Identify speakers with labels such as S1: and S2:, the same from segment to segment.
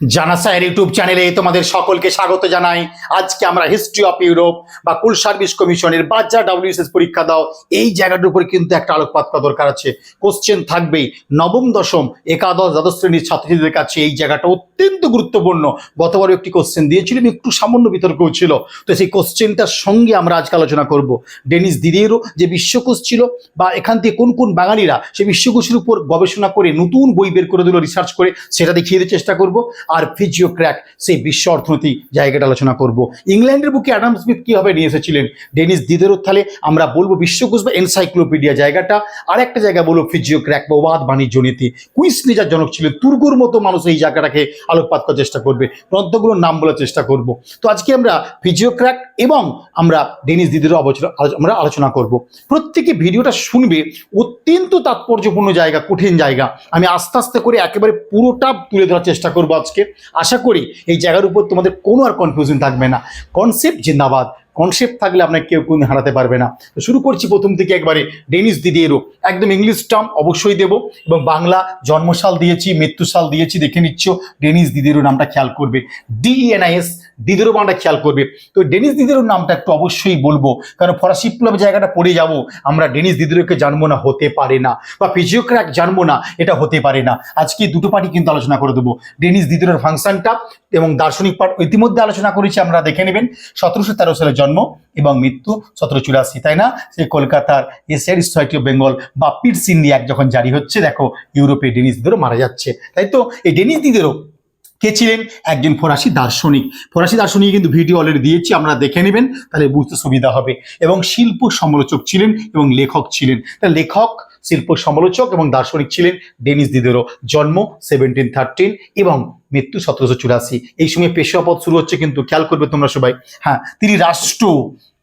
S1: জানা sir YouTube চ্যানেলে তোমাদের সকলকে স্বাগত জানাই। আজকে আমরা হিস্ট্রি অফ ইউরোপ বা কুল সার্ভিস কমিশনের বাচ্চা ডাব্লিউএসএস পরীক্ষা দাও। এই জায়গাটার উপর কিন্তু একটা আলোকপাত করা দরকার আছে। কোশ্চেন থাকবেই। নবম, দশম, একাদশ, দ্বাদশ শ্রেণির ছাত্রছাত্রীদের কাছে এই জায়গাটা অত্যন্ত গুরুত্বপূর্ণ। গতবার একটি কোশ্চেন দিয়েছিলাম একটু সামান্য বিতর্কও ছিল। তো সেই কোশ্চেনটার সঙ্গে আমরা আজকে আলোচনা করব। ডেনিস দিদিয়েরও যে বিশ্বকোষ ছিল বা এখান থেকে কোন কোন বাঙালিরা সেই বিশ্বকোষের উপর গবেষণা করে নতুন বই বের করে দিল রিসার্চ করে, সেটা দেখিয়ে চেষ্টা করব। আর ফিজিও ক্র্যাক সেই বিশ্ব অর্থনীতি জায়গাটা আলোচনা করব। ইংল্যান্ডের বুকে অ্যাডাম স্মিথ কীভাবে নিয়ে এসেছিলেন? ডেনিস দিদেরও তাহলে আমরা বলব বিশ্বকোষ বা এনসাইক্লোপিডিয়া জায়গাটা। আর একটা জায়গা বলব ফিজিও ক্র্যাক বা ওয়াদ বাণিজ্য নীতি। কুইস নিজের জনক ছিলেন, তুর্গুর মতো মানুষ এই জায়গাটাকে আলোকপাত করার চেষ্টা করবে। গ্রন্থগুলোর নাম বলার চেষ্টা করব। তো আজকে আমরা ফিজিও ক্র্যাক এবং আমরা ডেনিস দিদিরও আলোচনা আমরা আলোচনা করব। প্রত্যেকে ভিডিওটা শুনবে, অত্যন্ত তাৎপর্যপূর্ণ জায়গা, কঠিন জায়গা। আমি আস্তে আস্তে করে একেবারে পুরোটা তুলে ধরার চেষ্টা করব আজকে। আশা করি এই জায়গার উপর তোমাদের কোনো আর কনফিউশন থাকবে না। কনসেপ্ট জিন্দাবাদ। কনসেপ্ট থাকলে আপনাকে কেউ কোন হারাতে পারবে না। তো শুরু করছি প্রথম থেকে একবারে। ডেনিস দিদিয়েরও একদম ইংলিশ টার্ম অবশ্যই দেব। এবং বাংলা জন্মসাল দিয়েছি, মৃত্যুসাল দিয়েছি, দেখে নিচ্ছ। ডেনিস দিদিরও নামটা খেয়াল করবে। ডিএনআইএস দিদিরও নামটা খেয়াল করবে। তো ডেনিস দিদিরও নামটা একটু অবশ্যই বলব। কারণ ফরাসি বিপ্লবের জায়গাটা পড়ে যাব, আমরা ডেনিস দিদিরোকে জানব না, হতে পারে না। বা ফিজিওক্র্যাক জানব না, এটা হতে পারে না। আজকে দুটো পার্টি কিন্তু আলোচনা করে দেবো। ডেনিস দিদিরোর ফাংশনটা এবং দার্শনিক পাঠ ইতিমধ্যে আলোচনা করেছি আমরা দেখে নেবেন। সতেরোশো তেরো সালে জন্ম এবং মৃত্যু সতেরো চুরাশি, তাই না? সেই কলকাতার এশিয়ার সোসাইটি অফ বেঙ্গল বা পিটস ইন্ডিয়া যখন জারি হচ্ছে, দেখো ইউরোপে ডেনিস দিদেরও মারা যাচ্ছে, তাই তো? এই ডেনিস দিদেরও কে ছিলেন? একজন ফরাসি দার্শনিক। ফরাসি দার্শনিক কিন্তু ভিডিও অলরেডি দিয়েছি আমরা দেখে নেবেন, তাহলে বুঝতে সুবিধা হবে। এবং শিল্প সমালোচক ছিলেন এবং লেখক ছিলেন। তা লেখক, শিল্প সমালোচক এবং দার্শনিক ছিলেন ডেনিস দিদেরও। জন্ম সেভেন্টিন থার্টিন এবং মৃত্যু সতেরোশো চুরাশি। এই সময় পেশোয়া পদ শুরু হচ্ছে কিন্তু, খেয়াল করবে তোমরা সবাই। হ্যাঁ তিনি রাষ্ট্র।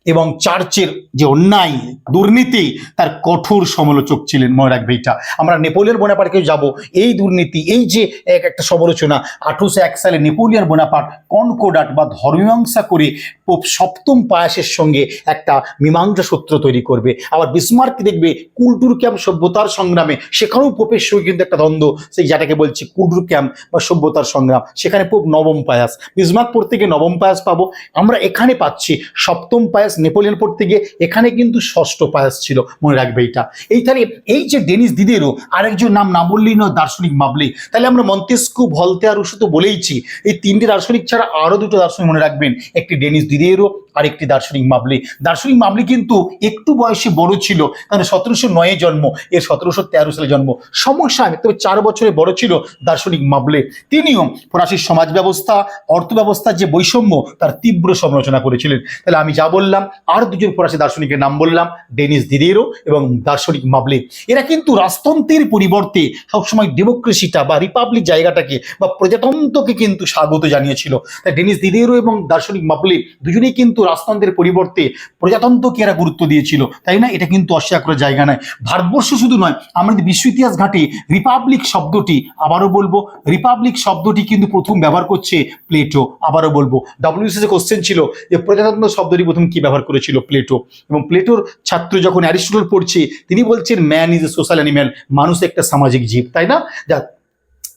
S1: এবং চার্চের যে অন্যায়, দুর্নীতি, তার কঠোর সমালোচক ছিলেন মনে রাখবে এটা আমরা নেপোলিয়ন বোনাপার্টকে যাব। এই দুর্নীতি, এই যে এক একটা সমালোচনা, আঠারোশো এক সালে নেপোলিয়ন বোনাপার্ট কনকোডাট বা ধর্মীমাংসা করে পোপ সপ্তম পায়াসের সঙ্গে একটা মীমাংসা সূত্র তৈরি করবে। আবার বিসমার্ক দেখবে, কুলটুর ক্যাম্প সভ্যতার সংগ্রামে, সেখানেও পোপের সঙ্গে কিন্তু একটা দ্বন্দ্ব। সেই যেটাকে বলছি কুলটুর ক্যাম্প বা সভ্যতার সংগ্রাম। সেখানে পোপ নবম পায়াস। বিসমার্ক পড়তে গিয়ে নবম পায়াস পাবো। আমরা এখানে পাচ্ছি সপ্তম পায়াস নেপোলিয়ন পড়তে গিয়ে এখানে কিন্তু ষষ্ঠ পায়াস ছিল, মনে রাখবে এটা। এই তাহলে এই যে ডেনিস দিদেরও আরেকজন নাম না বললেই নয়, দার্শনিক মাবলি তাহলে আমরা মন্তেস্কু, ভলতে আর রুশো তো বলেইছি, এই তিনটে দার্শনিক ছাড়া আরও দুটো দার্শনিক মনে রাখবেন, একটি ডেনিস দিদেরও আর একটি দার্শনিক মাবলি দার্শনিক মাবলি কিন্তু একটু বয়সে বড় ছিল কারণ সতেরোশো নয়ে জন্ম, এর সতেরোশো তেরো সালে জন্ম। সমস্যা, তবে চার বছরে বড় ছিল দার্শনিক মাবলে। তিনিও ফরাসির সমাজ ব্যবস্থা, অর্থ ব্যবস্থার যে বৈষম্য, তার তীব্র সমালোচনা করেছিলেন। তাহলে আমি যা বললাম আর দুজন ফরাসি দার্শনিকের নাম বললাম, ডেনিস দিদিরো এবং দার্শনিক মাবলে। এরা কিন্তু রাজতন্ত্রের পরিবর্তে সবসময় ডেমোক্রেসিটা বা রিপাবলিক জায়গাটাকে বা প্রজাতন্ত্রকে কিন্তু স্বাগত জানিয়েছিল। তাই ডেনিস দিদিরো এবং দার্শনিক মাবলে দুজনেই কিন্তু রাজতন্ত্রের পরিবর্তে প্রজাতন্ত্রকে এরা গুরুত্ব দিয়েছিল। তাই না? এটা কিন্তু অস্বীকার করার জায়গা নয় ভারতবর্ষ শুধু নয় আমরা যদি বিশ্ব ইতিহাস ঘাটে রিপাবলিক শব্দটি, আবারও বলব, রিপাবলিক শব্দটি কিন্তু প্রথম ব্যবহার করছে প্লেটো। আবারও বলব ডাব্লিউসিসি কোশ্চেন ছিল যে প্রজাতন্ত্র শব্দটি প্রথম কি ব্যবহার করেছিল প্লেটো। এবং প্লেটোর ছাত্র যখন অ্যারিস্টোটল পড়ছে, তিনি বলছেন man is a social animal মানুষ একটা সামাজিক জীব। তাই না? যা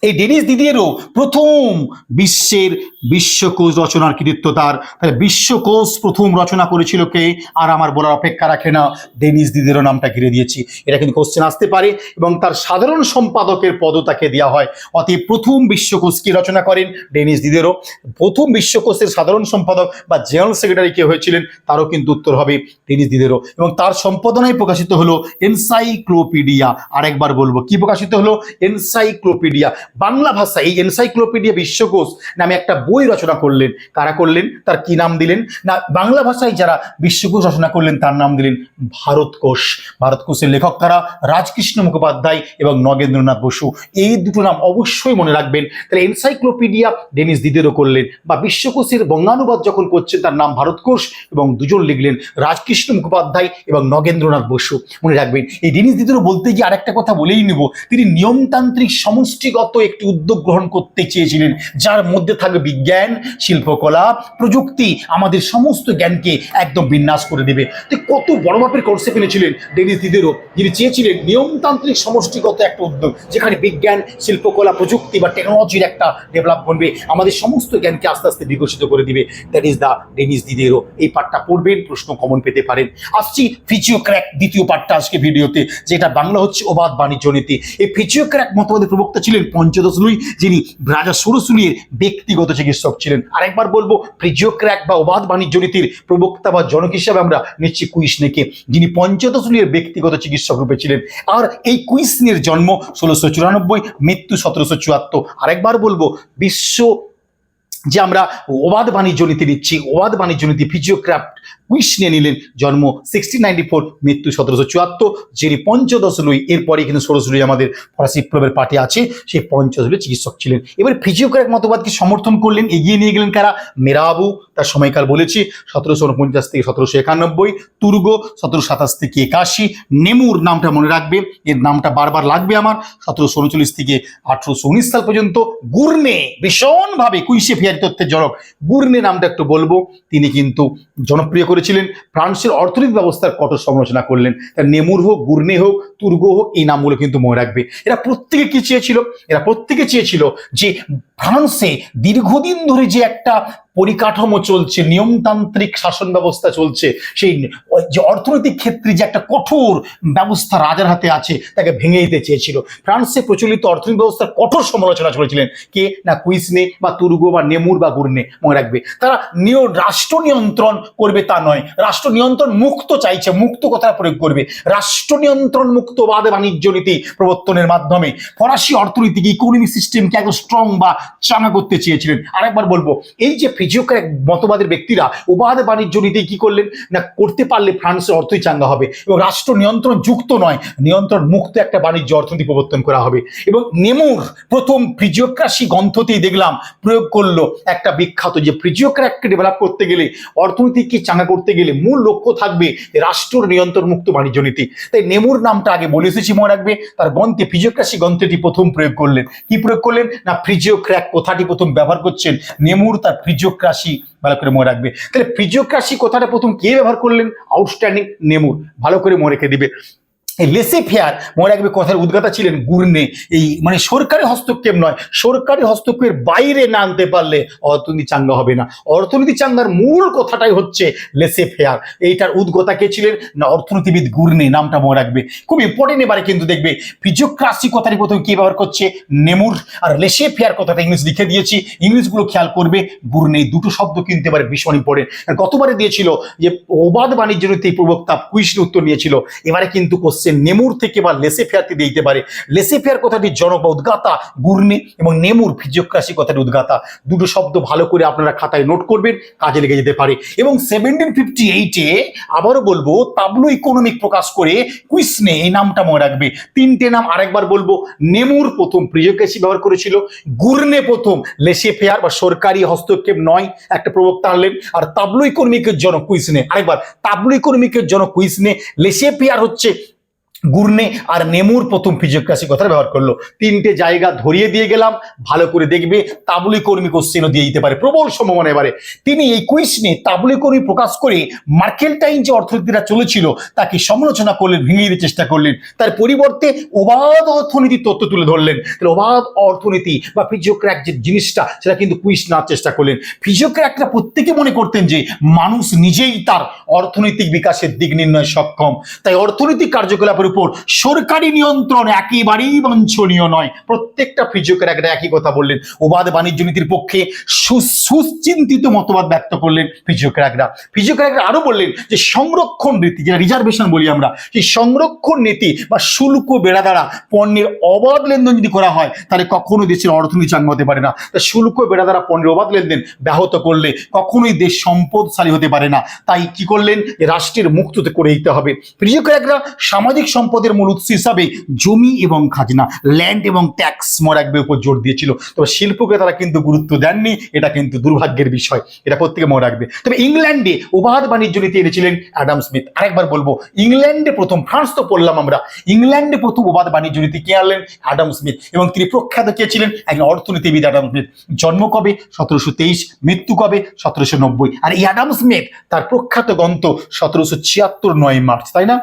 S1: এই ডেনিস দিদিয়েরও প্রথম বিশ্বের বিশ্বকোষ রচনার কৃতিত্ব তার। তাহলে বিশ্বকোষ প্রথম রচনা করেছিল কে? আর আমার বলার অপেক্ষা রাখে না, ডেনিস দিদিরও নামটা ঘিরে দিয়েছি। এটা কিন্তু কোশ্চেন আসতে পারে এবং তার সাধারণ সম্পাদকের পদও তাকে দেওয়া হয়। অতএব প্রথম বিশ্বকোষ কি রচনা করেন? Denis Diderot. প্রথম বিশ্বকোষের সাধারণ সম্পাদক বা জেনারেল সেক্রেটারি কে হয়েছিলেন? তারও কিন্তু উত্তর হবে ডেনিস দিদেরও। এবং তার সম্পাদনায় প্রকাশিত হলো এনসাইক্লোপিডিয়া। আরেকবার বলব, কি প্রকাশিত হলো? এনসাইক্লোপিডিয়া। বাংলা ভাষা, এই এনসাইক্লোপিডিয়া বিশ্বকোষ নামে একটা বই রচনা করলেন। কারা করলেন? তার কি নাম দিলেন? না, বাংলা ভাষায় যারা বিশ্বকোষ রচনা করলেন, তার নাম দিলেন ভারতকোষ। ভারতকোষের লেখক কারা? রাজকৃষ্ণ মুখোপাধ্যায় এবং নগেন্দ্রনাথ বসু। এই দুটো নাম অবশ্যই মনে রাখবেন। তাহলে এনসাইক্লোপিডিয়া ডেনিস দিদেরও করলেন বা বিশ্বকোষের বঙ্গানুবাদ যখন করছেন, তার নাম ভারতকোষ এবং দুজন লিখলেন রাজকৃষ্ণ মুখোপাধ্যায় এবং নগেন্দ্রনাথ বসু। মনে রাখবেন, এই ডেনিস দিদেরও বলতে গিয়ে আরেকটা কথা বলেই নেব। তিনি নিয়মতান্ত্রিক সমষ্টিগত একটি উদ্যোগ গ্রহণ করতে চেয়েছিলেন, যার মধ্যে থাকবে বিজ্ঞান, শিল্পকলা, প্রযুক্তি, আমাদের সমস্ত জ্ঞানকে একদম বিন্যাস করে দেবে। তো কত বড় মাপের কনসেপ্ট এনেছিলেন ডেনিস দিদেরও যিনি চেয়েছিলেন নিয়মতান্ত্রিক সমষ্টিগত একটা উদ্যোগ, যেখানে বিজ্ঞান, শিল্পকলা, প্রযুক্তি বা টেকনোলজির একটা ডেভেলপ করবে আমাদের সমস্ত জ্ঞানকে আস্তে আস্তে বিকশিত করে দিবে। That is the Denis Diderot এই পাঠটা পড়বেন, প্রশ্ন কমন পেতে পারেন। আসছি ফিজিও ক্র্যাক দ্বিতীয় পাঠটা আজকে ভিডিওতে যেটা বাংলা হচ্ছে অবাধ বাণিজ্য নীতি। এই ফিজিও ক্র্যাক মতবাদের প্রবক্তা ছিলেন পঞ্চদশ লুই যিনি রাজা সুরসুলির ব্যক্তিগত চিকিৎসক ছিলেন। আরেকবার বলব ফিজিও ক্র্যাক বা অবাধ বাণিজ্য নীতির প্রবক্তা বা জনক হিসাবে আমরা নিচ্ছি কুইসনেকে, যিনি পঞ্চদশ লুইয়ের ব্যক্তিগত চিকিৎসক রূপে ছিলেন। আর এই কুইসনের জন্ম ষোলোশো চুরানব্বই, মৃত্যু সতেরোশো চুয়াত্তর। আরেকবার বলব, বিশ্ব যে আমরা অবাধ বাণিজ্য নীতি নিচ্ছি অবাধ বাণিজ্য নীতি ফিজিওক্রাফট কুইস নিয়ে নিলেন জন্ম সিক্সটিন নাইনটি ফোর মৃত্যু সতেরোশো চুয়াত্তর, যিনি পঞ্চদশ লুই এরপরে কিন্তু ষোড়শ লুই আমাদের ফরাসি বিপ্লবের পার্টি আছে, সেই পঞ্চদশ লুই চিকিৎসক ছিলেন। এবার ফিজিওক্রাক মতবাদকে সমর্থন করলেন, এগিয়ে নিয়ে গেলেন কারা? মেরাবু, তার সময়কাল বলেছি, সতেরোশো উনপঞ্চাশ থেকে সতেরোশো একানব্বই, তুর্গ, সতেরোশো সাতাশ থেকে একাশি, নেমুর নামটা মনে রাখবে এর নামটা বারবার লাগবে আমার, সতেরোশো উনচল্লিশ থেকে আঠেরোশো উনিশ সাল পর্যন্ত গুর্নে ভীষণভাবে কুইশে ফিয়ারি তত্ত্বের জনক গুর্নে নামটা একটু বলব, তিনি কিন্তু জনপ্রিয় করেছিলেন ফ্রান্সের অর্থনৈতিক ব্যবস্থার কঠোর সমালোচনা করলেন। তার নেমুর হোক গুর্নে হোক তুর্গ হোক এই নামগুলো কিন্তু মনে রাখবে। এরা প্রত্যেকে কি চেয়েছিল? এরা প্রত্যেকে চেয়েছিল যে ফ্রান্সে দীর্ঘদিন ধরে যে একটা পরিকাঠামো চলছে, নিয়মতান্ত্রিক শাসন ব্যবস্থা চলছে, সেই যে অর্থনৈতিক ক্ষেত্রে যে একটা কঠোর ব্যবস্থা রাজার হাতে আছে, তাকে ভেঙে দিতে চেয়েছিল। ফ্রান্সে প্রচলিত অর্থনৈতিক ব্যবস্থার কঠোর সমালোচনা করেছিলেন কে? না কুইসনে বা তুর্গো বা নেমুর বা গুর্নে মনে রাখবে। তারা নিয় রাষ্ট্র নিয়ন্ত্রণ করবে তা নয়। রাষ্ট্র নিয়ন্ত্রণ মুক্ত চাইছে, মুক্ত কথা প্রয়োগ করবে। রাষ্ট্র নিয়ন্ত্রণ মুক্তবাদ বাণিজ্য নীতি প্রবর্তনের মাধ্যমে। ফরাসি অর্থনৈতিক ইকোনমি সিস্টেমকে একদম স্ট্রং বা চাঙা করতে চেয়েছিলেন? আরেকবার বলব, এই যে ফিজিওকার মতবাদের ব্যক্তিরা উবাদ বাণিজ্য নীতি কি করলেন? না, করতে পারলে ফ্রান্সের অর্থই চাঙ্গা হবে এবং রাষ্ট্র নিয়ন্ত্রণ যুক্ত নয়, নিয়ন্ত্রণ মুক্ত একটা বাণিজ্য অর্থনীতি প্রবর্তন করা হবে। এবং নেমুর প্রথম ফিজিওক্রাসি গ্রন্থতেই দেখলাম প্রয়োগ করল একটা বিখ্যাত যে ফিজিওক্র্যাককে ডেভেলপ করতে গেলে, অর্থনীতিকে চাঙ্গা করতে গেলে মূল লক্ষ্য থাকবে রাষ্ট্র নিয়ন্ত্রণ মুক্ত বাণিজ্য নীতি। তাই নেমুর নামটা আগে বলে এসেছি মনে রাখবে, তার গ্রন্থে, ফিজিওক্রাসি গ্রন্থটি প্রথম প্রয়োগ করলেন। কি প্রয়োগ করলেন? না ফ্রিজিওক্র্যাক কথাটি প্রথম ব্যবহার করছেন? নেমুর তার ফ্রিজিওক্রাসি ভালো করে মনে রাখবে। তাহলে ফিজিওক্রাসি কথাটা প্রথম কে ব্যবহার করলেন? আউটস্ট্যান্ডিং নেমুর, ভালো করে মনে রেখে দিবে। এই লেসে ফেয়ার মনে রাখবে কথার উদ্গাতা ছিলেন গুর্নে। এই মানে সরকারি হস্তক্ষেপ নয়, সরকারি হস্তক্ষেপের বাইরে না আনতে পারলে অর্থনীতি চাঙ্গা হবে না। অর্থনীতি চাঙ্গার মূল কথাটাই হচ্ছে লেসে ফেয়ার এইটার উদ্গতা কে ছিলেন? না, অর্থনীতিবিদ গুর্নে, নামটা মনে রাখবে। খুব ইম্পর্টেন্ট এবারে কিন্তু দেখবে ফিজিওক্রাসি কথাটি প্রথমে কে ব্যবহার করছে? নেমুর। আর লেসে ফেয়ার কথাটা ইংলিশ লিখে দিয়েছি। ইংলিশগুলো খেয়াল করবে, গুর্নে দুটো শব্দ কিন্তু এবারে ভীষণ ইম্পর্টেন্ট গতবারে দিয়েছিল যে, অবাধ বাণিজ্য নীতি প্রবক্তা কুইশন উত্তর নিয়েছিল এবারে কিন্তু কোশ্চেন নেমুর থেকে বা লেসে ফেয়ারতে দিতে পারে। লেসে ফেয়ার কথাটির জনক বা উদ্গাতা, গুর্নে এবং নেমুর ফিজিওক্রাসি কথাটির উদ্গাতা। দুটো শব্দ ভালো করে আপনারা খাতায় নোট করবেন, কাজে লেগে যেতে পারে। এবং সেভেন্টিন ফিফটি এইটে আবারও বলব তাবলো ইকোনমিক প্রকাশ করে কুইসনে এই নামটা মনে রাখবে। তিনটে নাম আরেকবার বলব, নেমুর প্রথম ফিজিওক্রাসি ব্যবহার করেছিল, গুর্নে প্রথম লেসে ফেয়ার বা সরকারি হস্তক্ষেপ নয়, একটা প্রবক্তা আনলেন। আর তাবলো ইকোনমিকের জনক কুইসনে, আরেকবার তাবলো ইকোনমিকের জনক কুইসনে লেসে ফেয়ার হচ্ছে গুর্নে আর নেমুর প্রথম ফিজিওক্রাসি কথা ব্যবহার করল। তিনটে জায়গা ধরিয়ে দিয়ে গেলাম, ভালো করে দেখবে তাবলি কর্মী কোশ্চেনও দিয়ে দিতে পারে, প্রবল সম্ভাবনা এবারে। তিনি এই কুইজ নিয়ে তাবলি কর্মী প্রকাশ করে মার্কেলটাইন যে অর্থনীতিটা চলেছিল, তাকে সমালোচনা করলেন, ভেঙে দিতে চেষ্টা করলেন। তার পরিবর্তে অবাধ অর্থনীতির তথ্য তুলে ধরলেন। তাহলে অবাধ অর্থনীতি বা ফিজিওক্র্যাক যে জিনিসটা, সেটা কিন্তু কুইজ নেওয়ার চেষ্টা করলেন। ফিজিওক্র্যাকরা প্রত্যেকে মনে করতেন যে মানুষ নিজেই তার অর্থনৈতিক বিকাশের দিক নির্ণয় সক্ষম। তাই অর্থনৈতিক কার্যকলাপের উপর। সরকারি নিয়ন্ত্রণ একেবারেই বাঞ্ছনীয় নয়। প্রত্যেকটা ফিজিওক্র্যাকরা একই কথা বললেন। অবাধ বাণিজ্য নীতির পক্ষে সু- সুচিন্তিত মতবাদ ব্যক্ত করলেন ফিজিওক্র্যাকরা ফিজিওক্র্যাকরা আরও বললেন যে সংরক্ষণ নীতি, যেটা রিজার্ভেশন বলি আমরা সেই সংরক্ষণ নীতি বা শুল্ক বেড়া দ্বারা পণ্যের অবাধ লেনদেন যদি করা হয়, তাহলে কখনো দেশের অর্থনীতি চাঙ্গা হতে পারে না। তা শুল্ক বেড়া দ্বারা পণ্যের অবাধ লেনদেন ব্যাহত করলে কখনোই দেশ সম্পদশালী হতে পারে না। তাই কি করলেন? রাষ্ট্রের মুক্ততে করে দিতে হবে। ফিজিওক্র্যাকরা সামাজিক সম্পদের মূল উৎস হিসাবে জমি এবং খাজনা ল্যান্ড এবং ট্যাক্স মরাকবে উপর জোর দিয়েছিল। তবে শিল্পকে তারা কিন্তু গুরুত্ব দেননি, এটা কিন্তু দুর্ভাগ্যের বিষয়, এটা প্রত্যেকে মনে রাখবে। তবে ইংল্যান্ডে উবাদ বাণিজ্য নীতি এনেছিলেন অ্যাডাম স্মিথ। আরেকবার বলব, ইংল্যান্ডে প্রথম ফ্রান্স তো পড়লাম আমরা। ইংল্যান্ডে প্রথম উবাদ বাণিজ্য নীতি কে আনলেন? Adam Smith. এবং তিনি প্রখ্যাত কে ছিলেন? একজন অর্থনীতিবিদ অ্যাডাম স্মিথ। জন্ম কবে? সতেরোশো তেইশ। মৃত্যু কবে? সতেরোশো নব্বই। আর এই অ্যাডাম স্মিথ তার প্রখ্যাত গ্রন্থ সতেরোশো ছিয়াত্তর নয় মার্চ, তাই না?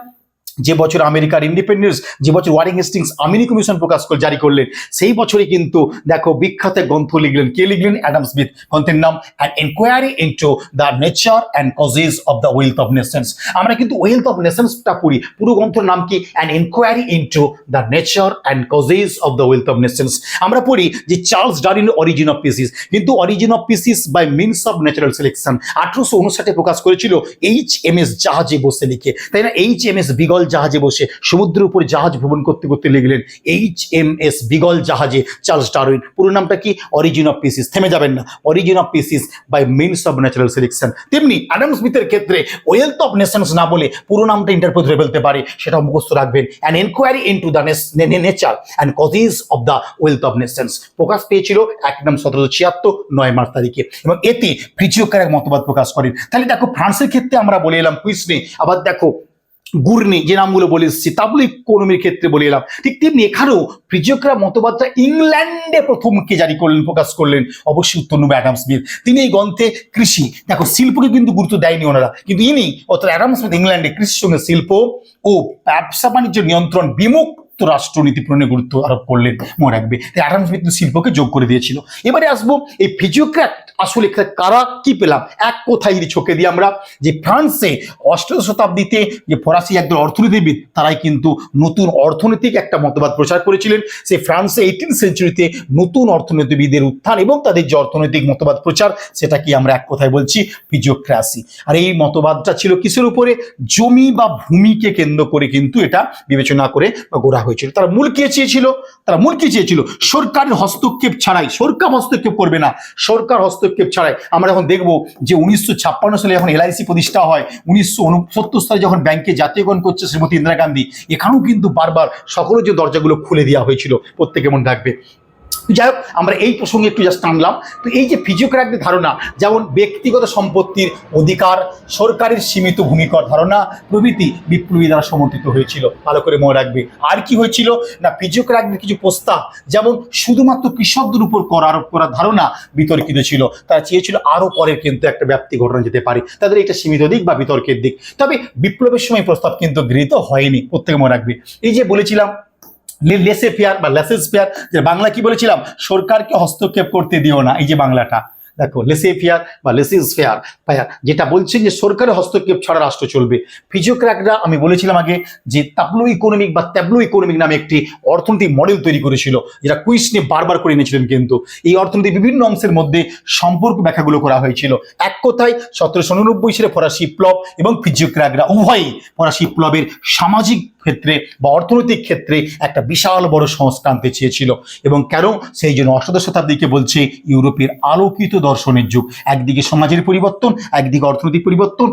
S1: যে বছর আমেরিকার ইন্ডিপেন্ডেন্স যে বছর ওয়ারিং হেস্টিংস আমিনি কমিশন প্রকাশ করে, জারি করলেন, সেই বছরই কিন্তু দেখো বিখ্যাত গ্রন্থ লিখলেন, কে লিখলেন? অ্যাডাম স্মিথ গ্রন্থের নাম an enquiry into the nature and causes of the wealth of nations আমরা কিন্তু ওয়েলথ অফ নেশনসটা পড়ি, পুরো গ্রন্থের নাম কি? An enquiry into the nature and causes of the wealth of nations আমরা পড়ি যে Charles Darwin origin of species কিন্তু origin of species by means of natural selection আঠারোশো উনষাটে প্রকাশ করেছিল এইচ এম এস জাহাজে বসে লিখে। তাই না? এইচ এম এস বিগল জাহাজে বসে সমুদ্রের উপরে জাহাজ ভ্রমণ করতে করতে লিখলেন এইচ এম এস বিগল জাহাজে চার্লস ডারউইন। পুরো নামটা কি? অরিজিন অফ পিসিস থেমে যাবেন না। Origin of species by means of natural selection তেমনি অ্যাডাম স্মিথের ক্ষেত্রে ওয়েলথ অফ নেশনস না বলে পুরো নামটা ইন্টারপ্রেট হয়ে ফেলতে পারে সেটা মুখস্থ রাখবেন। An enquiry into the nature and causes of the wealth of nations প্রকাশ পেয়েছিল এক নাম সতেরোশো ছিয়াত্তর, নয় মার্চ তারিখে। এবং এতে ফ্রিজিওকার এক মতবাদ প্রকাশ করেন। তাহলে দেখো, ফ্রান্সের ক্ষেত্রে আমরা বলে এলাম, কুইসনে, আবার দেখো গুর্নি যে নামগুলো বলে এসেছি তাবলো ইকোনমির ক্ষেত্রে বলে এলাম। ঠিক তেমনি এখানেও ফ্রিজিওকরা মতবাদটা ইংল্যান্ডে প্রথম কে জারি করলেন, প্রকাশ করলেন, অবশ্যই উত্তর নেবে অ্যাডাম স্মিথ। তিনি এই গ্রন্থে কৃষি, দেখো শিল্পকে কিন্তু গুরুত্ব দেয়নি ওনারা, কিন্তু ইনি অর্থাৎ অ্যাডাম স্মিথ ইংল্যান্ডে কৃষির সঙ্গে শিল্প ও ব্যবসা বাণিজ্য নিয়ন্ত্রণ বিমুক্ত রাষ্ট্রনীতি প্রণয়নে গুরুত্ব আরোপ করলেন মনে রাখবে। তাই শিল্পকে যোগ করে দিয়েছিল। এবারে আসব এই ফিজিওক্র্যাট আসলে কারা কি পেলাম? এক কোথায় যদি ছকে দিই আমরা, যে ফ্রান্সে অষ্টাদশ শতাব্দীতে যে ফরাসি একদল অর্থনীতিবিদ, তারাই কিন্তু নতুন অর্থনৈতিক একটা মতবাদ প্রচার করেছিলেন। সেই ফ্রান্সে এইটিন সেঞ্চুরিতে নতুন অর্থনীতিবিদের উত্থান এবং তাদের যে অর্থনৈতিক মতবাদ প্রচার সেটা কি আমরা এক কথায় বলছি ফিজিওক্রাসি আর এই মতবাদটা ছিল কিসের উপরে? জমি বা ভূমিকে কেন্দ্র করে কিন্তু এটা বিবেচনা করে বা গড়া হয়েছিল। তারা মূল কে চেয়েছিল? তারা মূল কি চেয়েছিল? সরকারের হস্তক্ষেপ ছাড়াই। সরকার হস্তক্ষেপ করবে না। সরকার হস্তক্ষেপ ছাড়াই আমরা যখন দেখব যে উনিশশো ছাপ্পান্ন সালে যখন এলআইসি প্রতিষ্ঠা হয়, উনিশশো উনসত্তর সালে যখন ব্যাংকে জাতীয়করণ করছে শ্রীমতী ইন্দিরা গান্ধী, এখানেও কিন্তু বারবার সকলের যে দরজাগুলো খুলে দেওয়া হয়েছিল, প্রত্যেকে মনে রাখবে। যাই হোক, আমরা এই প্রসঙ্গে একটু জাস্ট টানলাম। তো এই যে ফিজিওক্র্যাকদের ধারণা, যেমন ব্যক্তিগত সম্পত্তির অধিকার, সরকারের সীমিত ভূমিকার ধারণা, প্রভৃতি বিপ্লবী দ্বারা সমর্থিত হয়েছিল। ভালো করে মনে রাখবে, আর কি হয়েছিল? না ফিজিওক্র্যাকদের কিছু প্রস্তাব, যেমন শুধুমাত্র কৃষকদের উপর কর আরোপ করার ধারণা বিতর্কিত ছিল। তারা চেয়েছিল আরও পরের কিন্তু একটা ব্যাপ্তি ঘটনা যেতে পারে। তাদের এটা সীমিত দিক বা বিতর্কের দিক। তবে বিপ্লবের সময় প্রস্তাব কিন্তু গৃহীত হয়নি, প্রত্যেকে মনে রাখবে। এই যে বলেছিলাম লেসে ফেয়ার বা লেসেস ফেয়ার যে বাংলা কি বলেছিলাম? সরকারকে হস্তক্ষেপ করতে দিও না। এই যে বাংলাটা। দেখো লেসে ফেয়ার বা লেসিস ফেয়ার ফায়ার যেটা বলছেন যে সরকারের হস্তক্ষেপ ছাড়া রাষ্ট্র চলবে। ফিজিওক্র্যাকরা আমি বলেছিলাম আগে যে তাবলো ইকোনমিক বা ট্যাবলো ইকোনমিক নামে একটি অর্থনৈতিক মডেল তৈরি করেছিল, যেটা কুইস নিয়ে বারবার করে এনেছিলেন কিন্তু। এই অর্থনীতির বিভিন্ন অংশের মধ্যে সম্পর্ক ব্যাখ্যাগুলো করা হয়েছিল। এক কথায়, সতেরোশো উননব্বই সালে ফরাসি বিপ্লব এবং ফিজিওক্র্যাকরা উভয়ই ফরাসি বিপ্লবের সামাজিক ক্ষেত্রে বা অর্থনৈতিক ক্ষেত্রে একটা বিশাল বড় সংস্কার আনতে চেয়েছিল। এবং কেন? সেই জন্য অষ্টাদশ শতাব্দীকে বলছে ইউরোপের আলোকিত দর্শনের যুগ। একদিকে সমাজের পরিবর্তন, একদিকে অর্থনৈতিক পরিবর্তন।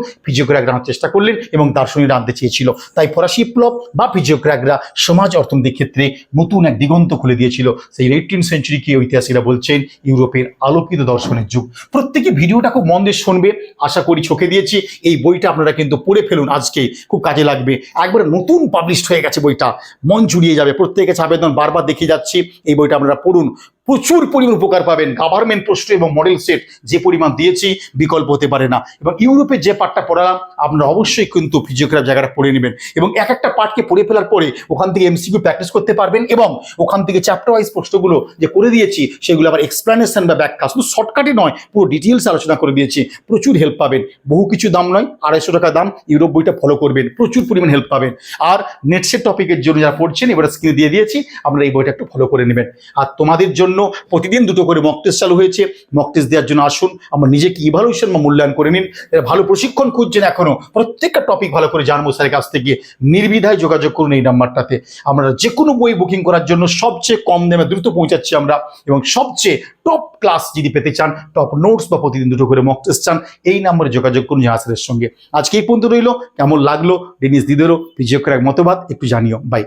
S1: আনার চেষ্টা করলেন এবং দার্শনিকরা আনতে চেয়েছিল। তাই ফরাসি বিপ্লব বা ফিজিওক্র্যাকরা সমাজ অর্থনৈতিক ক্ষেত্রে নতুন এক দিগন্ত খুলে দিয়েছিল। সেই এইটিন সেঞ্চুরিকে ঐতিহাসিকরা বলছেন ইউরোপের আলোকিত দর্শনের যুগ। প্রত্যেকে ভিডিওটা খুব মন শুনবে, আশা করি চোখে দিয়েছি। এই বইটা আপনারা কিন্তু পড়ে ফেলুন আজকে, খুব কাজে লাগবে। একবার নতুন পাবলিশড হয়ে গেছে বইটা। মন জুড়িয়ে যাবে। প্রত্যেকে আবেদন বারবার দেখে যাচ্ছি। এই বইটা আপনারা পড়ুন। প্রচুর পরিমাণ উপকার পাবেন। গভর্নমেন্ট প্রশ্ন এবং মডেল সেট যে পরিমাণ দিয়েছি, বিকল্প হতে পারে না। এবং ইউরোপের যে পার্টটা পড়ালাম, আপনারা অবশ্যই কিন্তু ফিজিওগ্রাফ জায়গাটা পড়ে নেবেন। এবং এক একটা পার্টকে পড়ে ফেলার পরে ওখান থেকে এমসিকিউ প্র্যাকটিস করতে পারবেন এবং ওখান থেকে চ্যাপ্টার ওয়াইজ প্রশ্নগুলো যে করে দিয়েছি, সেগুলো আবার এক্সপ্লেনেশন বা ব্যাখ্যা। শুধু শর্টকাটে নয়, পুরো ডিটেলস আলোচনা করে দিয়েছি। প্রচুর হেল্প পাবেন। বহু কিছু দাম নয়, আড়াইশো টাকা দাম। ইউরোপ বইটা ফলো করবেন। প্রচুর পরিমাণ হেল্প পাবেন। আর নেটসেট টপিকের জন্য যারা পড়ছেন, এবার স্ক্রিনে দিয়ে দিয়েছি, আপনারা এই বইটা একটু ফলো করে নেবেন। আর তোমাদের জন্য প্রতিদিন দুটো করে মক টেস্ট চালু হয়েছে। মক টেস্ট দেওয়ার জন্য আসুন, আমার নিজেকে ইভালুয়েশন বা মূল্যায়ন করে নিন। ভালো প্রশিক্ষণ খুঁজছেন এখনও। প্রত্যেকটা টপিক ভালো করে জানব স্যারের কাছ থেকে। নির্বিধায় যোগাযোগ করুন এই নাম্বারটাতে। আমরা যে কোনো বই বুকিং করার জন্য সবচেয়ে কম দামে দ্রুত পৌঁছাচ্ছি আমরা এবং সবচেয়ে টপ ক্লাস যদি পেতে চান টপ নোটস বা প্রতিদিন দুটো করে মক টেস্ট চান, এই নাম্বারে যোগাযোগ করুন জাহাসের সঙ্গে। আজকে এই পর্যন্ত রইল। কেমন লাগল? ডেনিস দিদেরও এক মতবাদ, একটু জানিও। বাই